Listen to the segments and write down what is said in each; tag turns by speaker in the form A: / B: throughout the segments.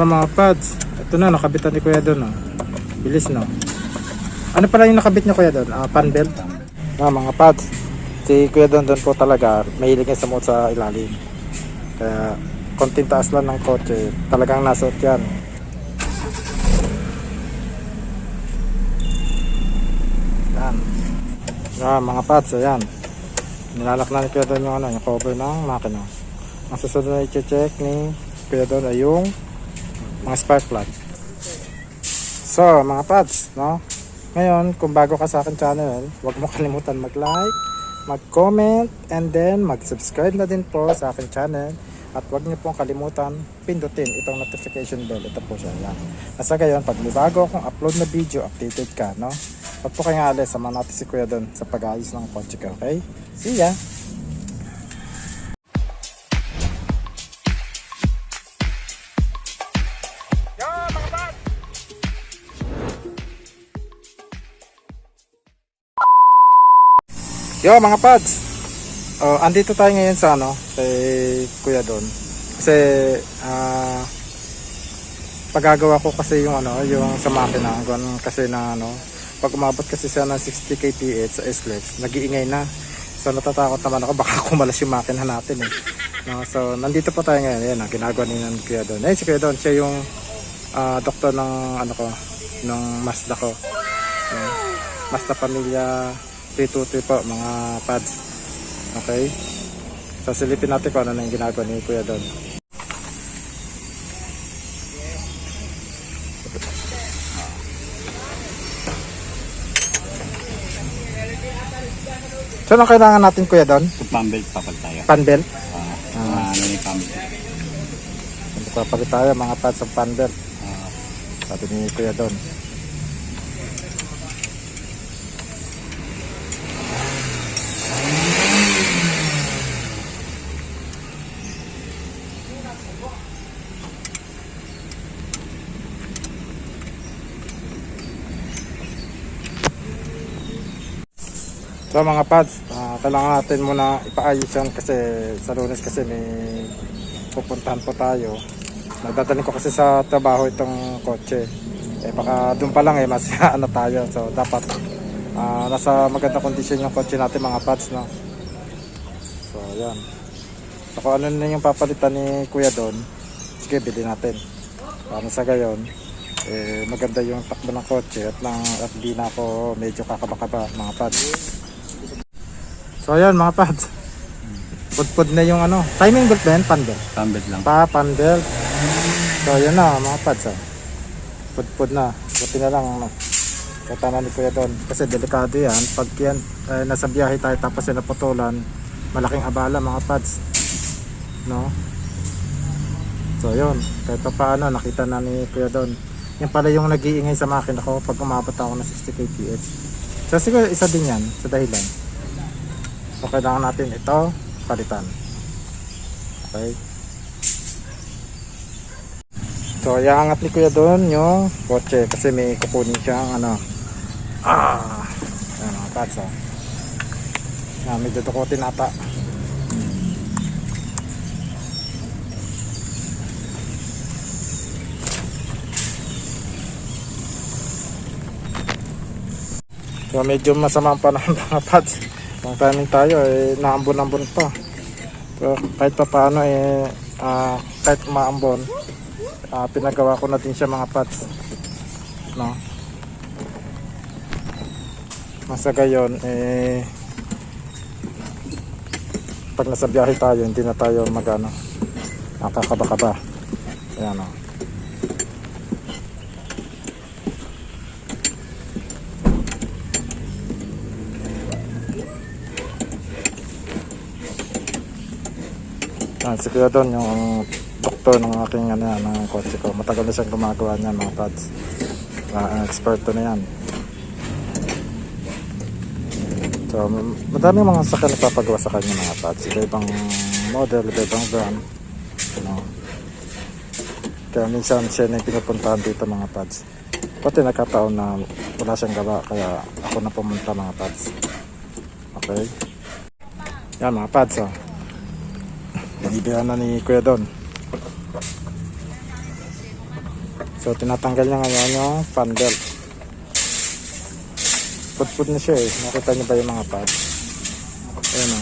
A: So mga pads, ito na nakabitan ni Kuya doon. Oh. Bilis no. Ano pala yung nakabit niyo Kuya doon? Ah, pan belt? Ah, mga pads. Si Kuya doon doon po talaga mahilig niya sa mood sa ilalim. Kaya konting taas lang ng kotse, talagang nasuot yan. Yan. Yan mga pads, ayan. Nilalak ni Kuya doon yung, ano, yung cover ng makina. Ang susunod na i-check ni Kuya doon ay yung mga spark plug. So, mga pads, no? Ngayon, kung bago ka sa akin channel, huwag mo kalimutan mag-like, mag-comment, and then mag-subscribe na din po sa akin channel. At huwag niyo pong kalimutan pindutin itong notification bell. Ito po siya. Yan. Nasa gayon, pag may bago akong upload na video, updated ka, no? Huwag po kayong alis. Sama natin si Kuya doon sa pag-ayos ng kotse ko, okay? See ya! Yo mga pads. Oh, andito tayo ngayon sa ano, kay Kuya Don. Kasi ah pagagawa ko kasi yung ano, yung sa makina, ganun kasi na ano, pag umabot kasi siya ng 60 kph sa SLEX, nag-iingay na. So natatakot naman ako baka kumalas yung makina natin eh. No, so nandito po tayo ngayon, yan, ah, ginagawa ni ng Kuya Don. Eh si Kuya Don, siya yung ah, doktor ng ano ko, ng Mazda ko. Yan. Mazda Pamilya 323 po mga pads. Okay? So silipin natin kung ano na yung ginagawa ni Kuya doon. So ano kailangan natin Kuya doon?
B: Sa pambelt papal tayo.
A: Panbelt?
B: Ah, ano yung pambelt?
A: Papalit tayo mga pads sa panbelt.
B: Ah,
A: Sabi ni Kuya doon. So mga pads, ah, kailangan natin muna ipaayos yan kasi sa lunes kasi may pupuntahan po tayo. Nagdadaling ko kasi sa trabaho itong kotse. Eh baka doon pa lang eh mas ano tayo. So dapat ah, nasa maganda kondisyon yung kotse natin mga pads no. So yan. So kung ano na yung papalitan ni kuya doon, sige bilhin natin. Para sa gayon, eh, maganda yung takbo ng kotse at, lang, at di na ako medyo kakaba-kaba mga pads. So ayan mga pads. Pudpud na yung ano. Timing belt ba yan? Pan belt?
B: pambelt lang.
A: Pa, pan belt. So ayan na mga pads ah. Pudpud na. Buti na lang ano. Katama ni Kuya doon. Kasi delikado yan. Pag yan, eh, nasa biyahe tayo tapos yan naputulan, malaking abala mga pads. No? So yun. Kahit pa paano, nakita na ni Kuya doon. Yan pala yung nag-iingay sa makina ko pag umabot ako ng 60 kph. So siguro isa din yan sa dahilan. So kailangan natin ito palitan. Okay. So iangat ni Kuya doon yung kotse kasi may kukunin siyang ano. Ah. Pads ah. Na medyo dukotin ata. So medyo masama ang panahon mga pads. Kung timing tayo eh naambon-ambon pa. So kahit pa paano eh ah, kahit maambon ah, pinagawa ko na din siya mga pads. No. Masa gayon eh pag nasa biyahe tayo hindi na tayo magano nakakaba-kaba. Ayan o. Yan, si Kuya Don, yung doktor ng aking ano, yan, ng kotse ko. Matagal na siyang gumagawa niyan mga pads. Uh, experto na yan. So, m- madaming mga sakyan nagpapagawa sa kanya mga pads. Iba-ibang model, iba-ibang brand. Know. Kaya minsan siya na yung pinupuntahan dito mga pads. Pati nagkataon na wala siyang gawa, kaya ako na pumunta mga pads. Okay? Yan mga pads, oh. Naibihan na ni Kuya Don. So tinatanggal niya ngayon yung fan belt. Putput na siya eh. Nakita niyo ba yung mga pads? Ayan o.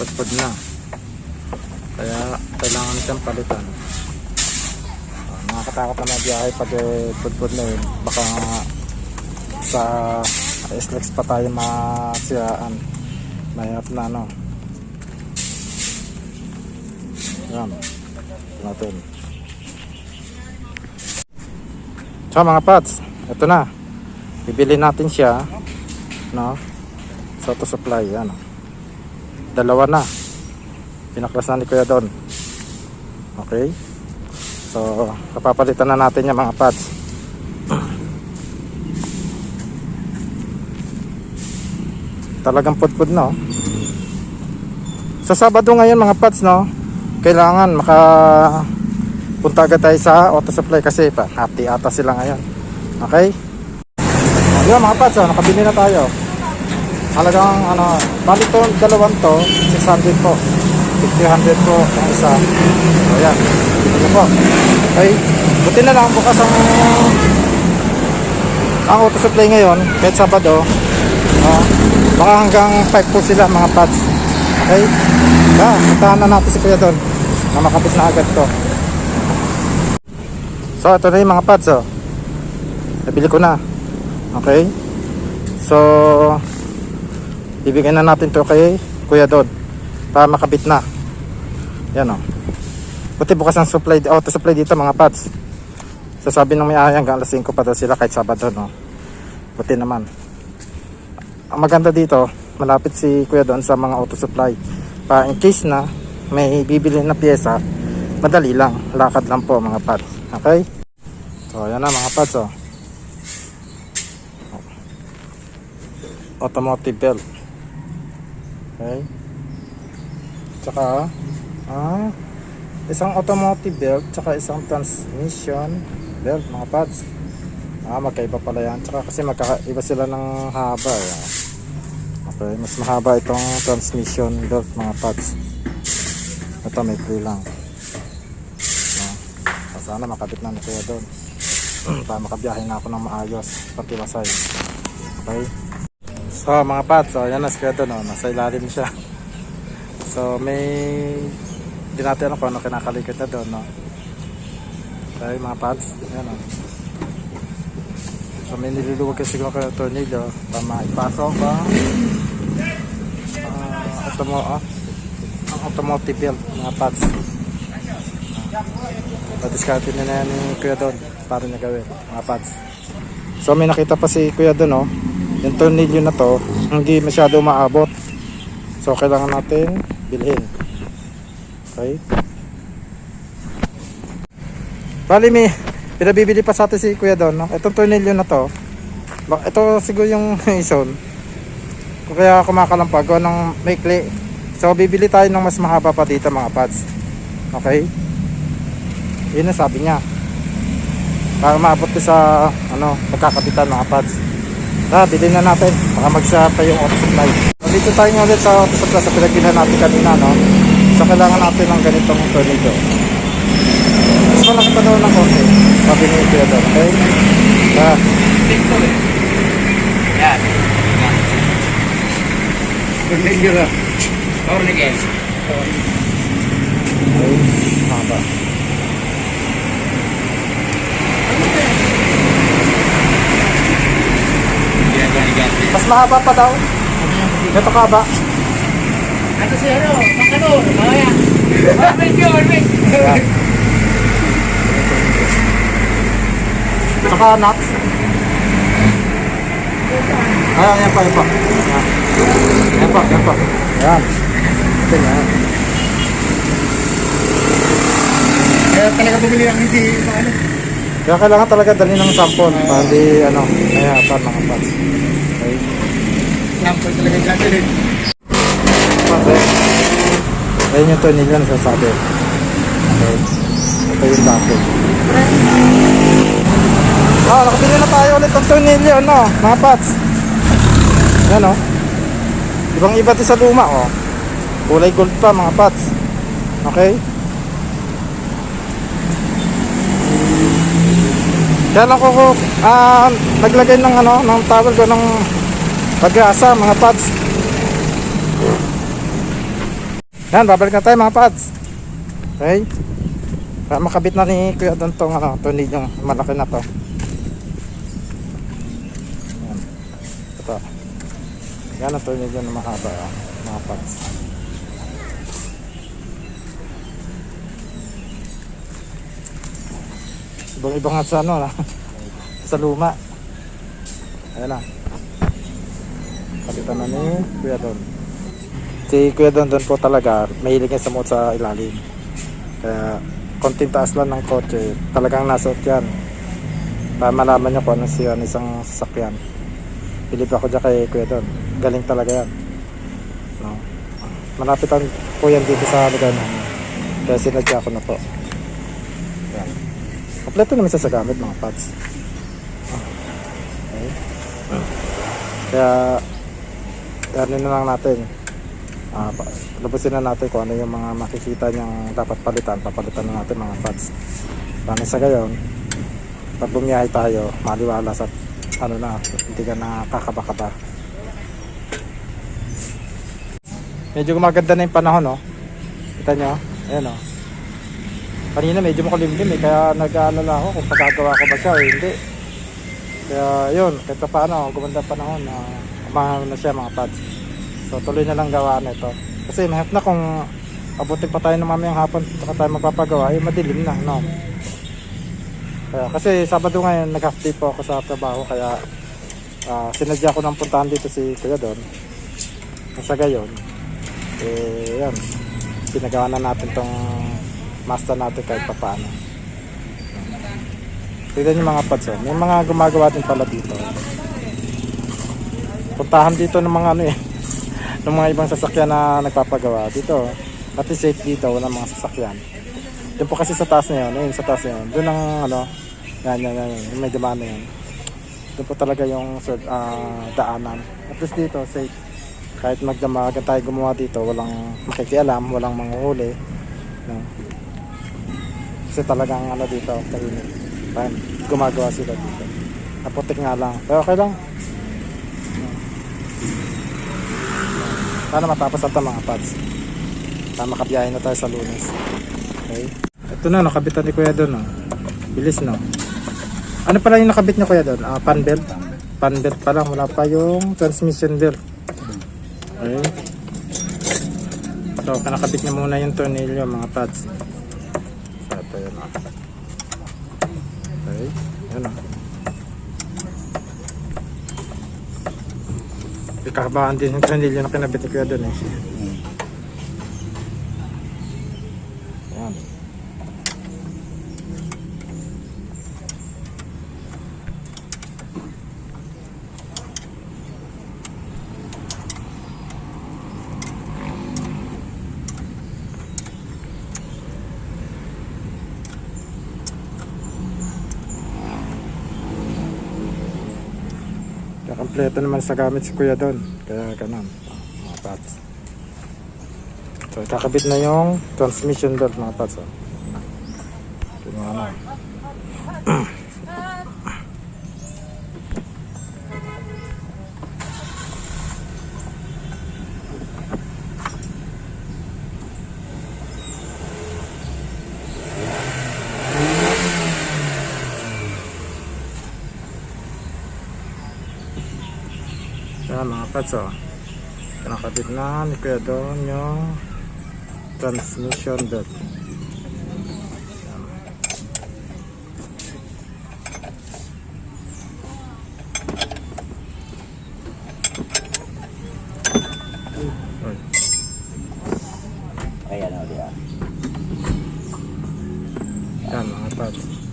A: Putput na. Kaya kailangan siyang palitan. Uh, nakakatakot na biyahe pag eh, putput na yun. Baka sa SLEX pa tayo masiraan. Mahirap na ano. Yan. Natin. So mga pads, ito na. Bibili natin siya, no? Sa auto supply, yan. Dalawa na. Pinaklas na ni Kuya Don. Okay? So, kapapalitan na natin yung mga pads. Talagang pudpud no. Sa Sabado ngayon mga pads no, kailangan maka punta agad tayo sa auto supply kasi pa hati ata sila ngayon. Okay? Yun mga pads, oh, nakabili na tayo. Halagang ano, bali to, dalawang to, 600 po. 500 po ang isa. So yan, dito na po. Okay, buti na lang bukas ang ang auto supply ngayon, kahit Sabado, oh, baka hanggang 5 po sila mga pads. Okay? Yeah, puntahan na natin si Kuya doon na makapit na agad to. So, ito na yung mga pads, oh. Nabili ko na. Okay? So, ibigay na natin to kay Kuya Dod para makabit na. Yan, oh. Buti bukas ang supply, auto supply dito mga pads. Sasabi ng may ayang hanggang alas 5 pa daw sila kahit Sabado, no? Buti naman. Ang maganda dito, malapit si Kuya doon sa mga auto supply. Pa in case na may bibili na pyesa, madali lang. Lakad lang po mga pads. Okay? So, ayan na mga pads, oh. Automotive belt. Okay? Tsaka, ah, isang automotive belt, tsaka isang transmission belt, mga pads. Ah, magkaiba pala yan. Tsaka kasi magkaiba sila ng haba. Eh. Okay, mas mahaba itong transmission belt, mga pads. Ito, may free lang. Ah, so, sana makabit na ni Kuya doon. para makabiyahe na ako ng maayos, pati masay. Okay? So, mga pads, so, yan na si Kuya doon, oh. nasa ilalim siya. So, may hindi natin alam kung ano kinakalikot na doon, no? Okay, mga pads, yan, oh. So may niluluwag kasi ko kayo tornilyo para maipasok ang uh, automo ah, ang automotive belt mga pads. Uh, diskarte na na yan ni Kuya Don para niya gawin mga pads. So may nakita pa si Kuya Don oh, yung tornilyo na to hindi masyado maabot. So kailangan natin bilhin. Okay? Bali may pinabibili pa sa atin si Kuya Don, no? Itong tornilyo na to. Ito siguro yung ison. Kaya kumakalampag o ng maikli. So bibili tayo ng mas mahaba pa dito mga pads. Okay? Yun ang sabi niya. Para maabot ko sa ano, pagkakapitan mga pads. Tara, bilhin na natin. Baka magsa pa yung auto supply. So, dito tayo ulit sa auto supply sa pinagbilhan natin kanina, no? So kailangan natin ng ganitong tornilyo. Mas malaki pa daw ng konti. Sabi ni doon, okay? Ah,
B: Yan. Tornilyo na. Tornilyo.
A: ay, haba. Mas mahaba pa daw. Ito ka ba?
B: Ato si ano? Makano? Mamaya. Orbit yun, orbit.
A: Saka nuts. Ayan, ayan pa, ayan pa. Ayan. Ayan pa, ayan pa. Ayan. Ito yan.
B: Kaya talaga bumili ang hindi. Ano?
A: Kaya kailangan talaga dali ng sampon para di ano, mayatan mga pads. Okay.
B: Sample talaga yung dadalhin.
A: Pads eh. Ayun yung tornilyo na sasabi. Okay. Ito yung dati. Ah, nakabili na tayo ulit ng tornilyo, no? Mga pads. Yan, oh. Ibang iba din sa luma, oh. Kulay gold pa, mga pads. Okay? Kaya lang ko, ko ah, naglagay ng ano, ng towel ko ng pag-asa, mga pads. Yan, babalik na tayo mga pads. Okay? Para makabit na ni Kuya Don tong ano, tunid yung malaki na to. Yan. Ito. Yan ang tunid yung mahaba, oh, mga pads. Ibang ibang nga sa ano na. sa luma. Ayan na. Kapitan na ni Kuya Don. Si Kuya Don Don po talaga mahilig niya sa mood sa ilalim. Kaya konting taas lang ng kotse, talagang nasuot yan. Para malaman niyo kung ano siya isang sasakyan. Bilib ako dyan kay Kuya Don. Galing talaga yan. No? Malapitan po yan dito sa lugar namin. Kaya sinadya ko na po. Yan. Kompleto naman siya sa gamit mga pads. Okay. Kaya ano na lang natin. Ah, pa, lubusin na natin kung ano yung mga makikita niyang dapat palitan. Papalitan na natin mga pads. Paano sa gayon, pag bumiyahe tayo, maliwala sa ano na, hindi ka nakakaba-kaba. Medyo gumaganda na yung panahon, no? Kita nyo? Ayan, no? Kanina medyo makulimlim eh, kaya nag-aalala ako kung pagkagawa ko ba siya o hindi. Kaya yun, kahit pa paano, gumanda panahon na umahal na siya mga pads. So tuloy na lang gawa na ito. Kasi mahirap na kung abutin pa tayo ng mamayang hapon saka tayo magpapagawa, eh madilim na, no? Kaya, kasi Sabado ngayon, nag-half day po ako sa trabaho, kaya ah, sinadya ko ng puntahan dito si Kuya doon. Sa gayon, eh, yan, pinagawa na natin tong master natin kahit pa paano. Tignan yung mga pads, oh. may mga gumagawa din pala dito. Puntahan dito ng mga ano eh, ng mga ibang sasakyan na nagpapagawa dito. Pati safe dito, walang mga sasakyan. Doon po kasi sa taas na yun, ayun sa taas na yun. Doon ang ano, yan, yan, yan, yung may demand na yun. Doon po talaga yung ah, daanan. At least dito, safe. Kahit magdamagan tayo gumawa dito, walang makikialam, walang manguhuli. No? Kasi talagang ano dito, tahimik. Fine. Gumagawa sila dito. Naputik nga lang. Pero okay lang. Sana matapos ata mga pads. Sana makabiyahin na tayo sa lunes. Okay. Ito na, nakabitan ni Kuya doon. Oh. Bilis no. Ano pala yung nakabit niya Kuya doon? Ah, pan belt? Pan belt pa lang. Wala pa yung transmission belt. Okay. So, nakabit niya muna yung tornilyo mga pads. So, ito yun. oh. Okay. Yan o. Ikakabahan din yung tornilyo na kinabit ni Kuya doon eh. Yan. Kaya kompleto naman sa gamit si Kuya doon. Kaya ganun. Mga pads. So, kakabit na yung transmission belt mga pads. Oh. Ito yung oh. Nakabit na ni Kuya doon yung transmission. Ay.
B: Ayan o, di ba?
A: Yan mga pads.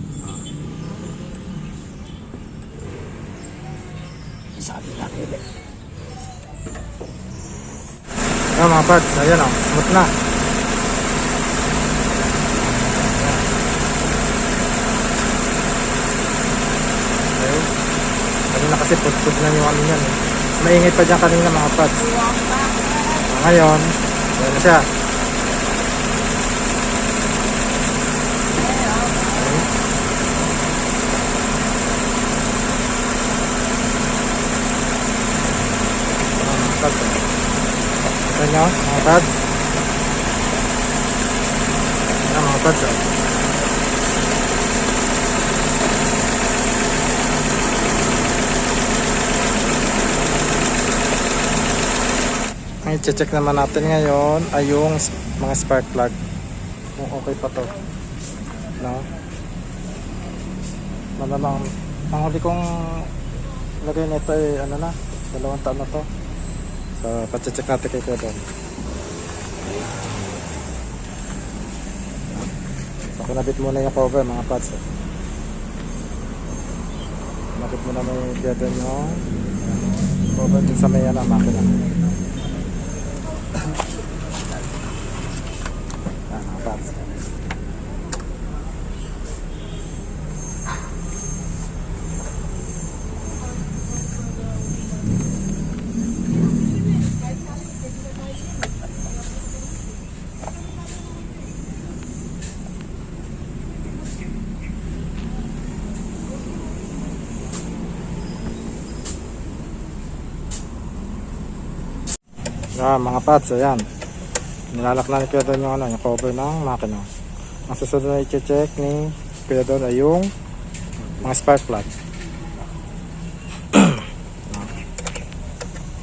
A: Yan mga pads. Ayan oh. Smooth na. Okay. Kanina kasi put-put na yung ano yan eh. Maingay pa dyan kanina mga pads. Ngayon, ayan na siya. Okay. Nyo, mga pads. Ayan, mga pads, oh. Ang i-check naman natin ngayon ay yung mga spark plug. Kung okay pa to. No? Malamang, ang huli kong lagay nito ay ano na, dalawang taon na to. So, pacheck natin kay Don. So, kinabit muna yung cover mga pads. Eh. Kinabit muna may Kuya Don yung cover dun sa may ano, makina. Ah, mga pads. Ah, mga pads, ayan. Nilalak na ni Kuya Don yung, ano, yung cover ng makina. Ang susunod na i-check ni Kuya Don ay yung mga spark plug.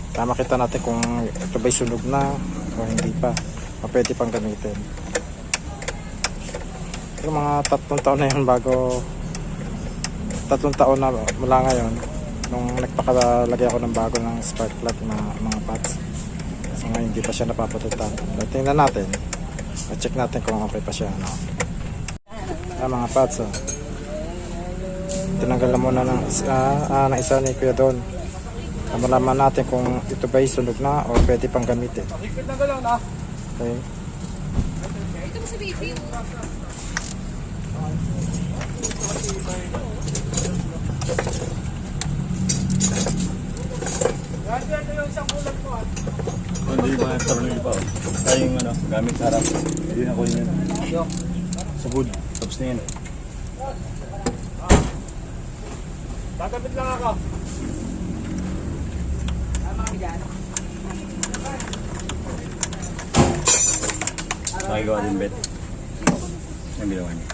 A: Para makita natin kung ito ba'y sunog na o hindi pa. O pwede pang gamitin. Pero mga tatlong taon na yun bago tatlong taon na mula ngayon nung nagpakalagay ako ng bago ng spark plug na mga pads. Ngayon hindi pa siya napapatutan. So, tingnan natin. check natin kung okay pa siya. Ano. Ah, mga pads. Oh. Tinanggal na muna ng, is- ah, ah, ng isa ni Kuya Don. Ah, Malaman natin kung ito ba sunog na o pwede pang gamitin. Okay.
C: Ito sa baby.
D: Yung tornil pa? Ay yung ano, gamit sa harap. Hindi na ko yun. Sa wood. Tapos na yun.
B: Tatapit lang ako.
D: Nakagawa din bet. Ang ginawa niya.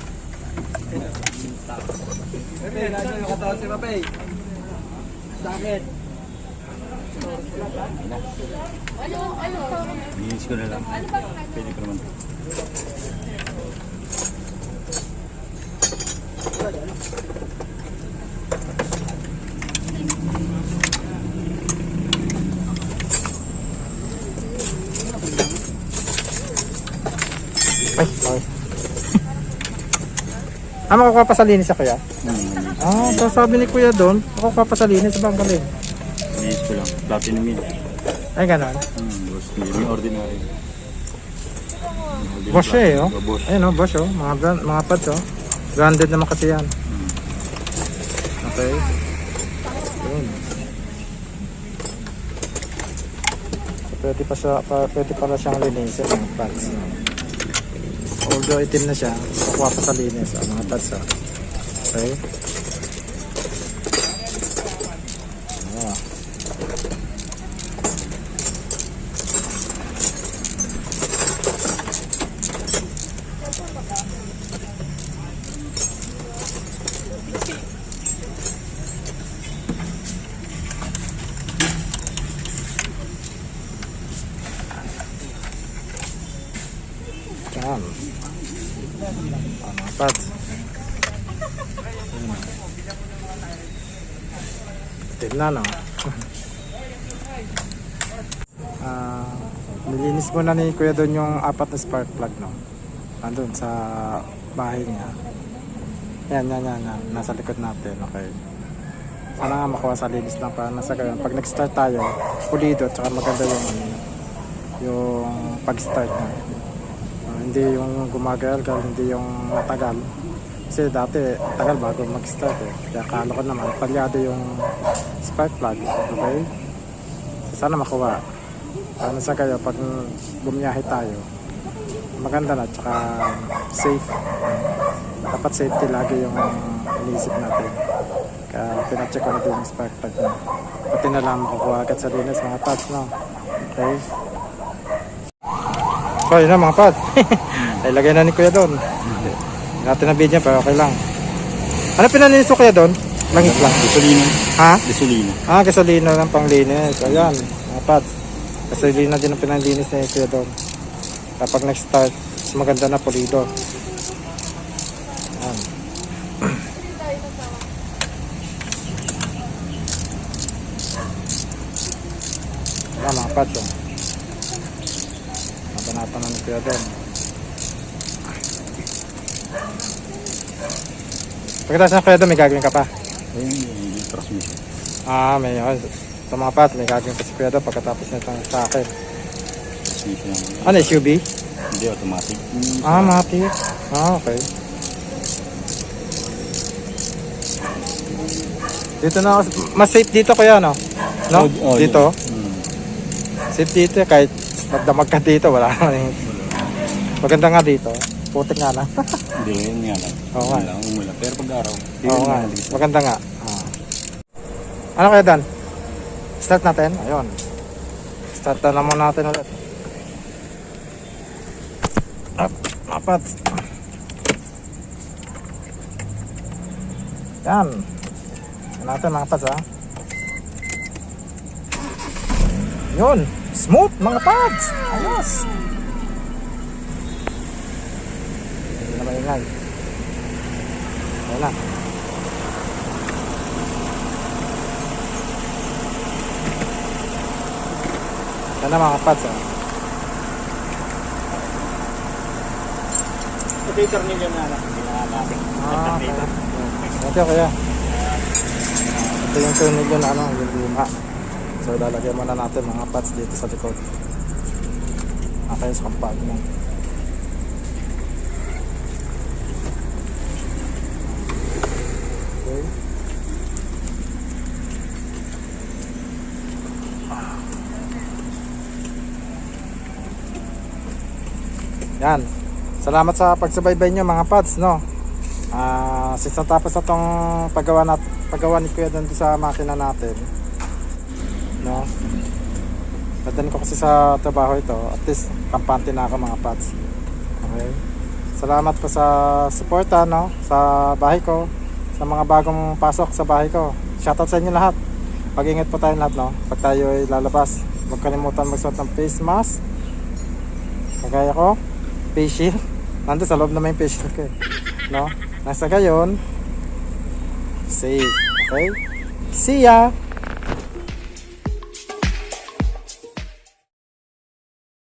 C: Ano, ano?
D: Linis ko na lang. Pwede ko naman.
A: Ay, sorry. ah, makukuha pa sa linis ako ya?
D: Hmm,
A: Ah, so sabi ni Kuya Don, makukuha pa sa linis. Ba ang galing?
D: Platinum yun.
A: Ay, ganon.
D: Hmm, boss. Hindi ordinary.
A: Bosch siya eh, oh.
D: Bosch.
A: Ayun oh, Bosch oh. Mga, brand, mga pads oh. Branded naman kasi yan. Okay. Yun. So, pwede pa siya, pa, pwede pala siyang linisin mga pads. Although itim na siya, kukuha pa sa linis ang mga pads oh. Okay. Na no. Ah, nilinis mo na ni Kuya doon yung apat na spark plug no. Andun sa bahay niya. Yan, yan, yan, yan. Nasa likod natin. Okay. Sana nga makuha sa linis lang para nasa ganun. Pag nag-start tayo, pulido, tsaka maganda yung ano, yung pag-start na. Ah, hindi yung gumagal, hindi yung matagal. Kasi dati, tagal bago mag-start eh. Kaya akala ko naman, palyado yung spark plug. Okay? So, sana makuha. Sana sa kayo, pag bumiyahe tayo, maganda na, tsaka safe. Dapat safety lagi yung iniisip natin. Kaya pinacheck ko na din yung spark plug na. Pati na lang makukuha agad sa linis mga pads, no? Okay? So, yun na mga pads. Ay, lagay na ni Kuya doon. Natin na video pero okay lang. Ano pinaninis mo Kuya doon? Langis lang.
D: Gasolina.
A: Ha?
D: Gasolina.
A: Ah, gasolina ng panglinis. Ayan, pads. Gasolina din ang pinanlinis ni Kuya doon. Kapag nag-start, mas maganda na pulido. Ayan. Ayan mga pads. Oh. Nabanatan na ni Kuya doon. Pagkatapos ng Kuya doon, may gagawin ka pa.
D: Ayun yung transmission.
A: Ah, may yun. Sa mga pads, may gagawin pa si Kuya doon pagkatapos nito sa akin.
D: Transmission.
A: Ano, SUV?
D: Hindi, automatic.
A: Ah, mati. Ah, okay. Dito na ako. Mas safe dito kaya, no? No?
D: Oh, oh,
A: dito?
D: Hmm.
A: Safe dito kahit magdamag ka dito, wala naman eh. Maganda nga dito. Putik nga lang.
D: Hindi, yun nga lang.
A: Oo nga.
D: Umula, umula. Pero pag araw, hindi
A: Oo nga. Maganda nga. Ah. Ano kaya Dan? Start natin? Ayun. Start na naman natin ulit. Up. Apat. Yan. Yan natin mga pads ha. Yun. Smooth mga pads. Ayos. Hindi na maingay. Ayun na. Yan na mga pads ha.
D: Ito yung tornilyo na natin.
A: Ah, okay. Ito kaya. Ito yung tornilyo na ano, yung luma. So ilalagay muna natin mga pads dito sa likod. Okay, sa compartment. Okay. Yan. Salamat sa pagsubaybay nyo mga pads, no? Ah, since natapos na tong paggawa, nat paggawa ni Kuya doon sa makina natin, no? Nadaling ko kasi sa trabaho ito, at least kampante na ako mga pads. Okay? Salamat po sa suporta, no? Sa bahay ko, sa mga bagong pasok sa bahay ko. Shoutout sa inyo lahat. Pag-ingat po tayo lahat, no? Pag tayo ay lalabas, huwag kalimutan magsuot ng face mask. Kagaya ko, face shield. Nandun sa loob naman yung face ko. No? Nasa gayon, safe. Okay? See ya!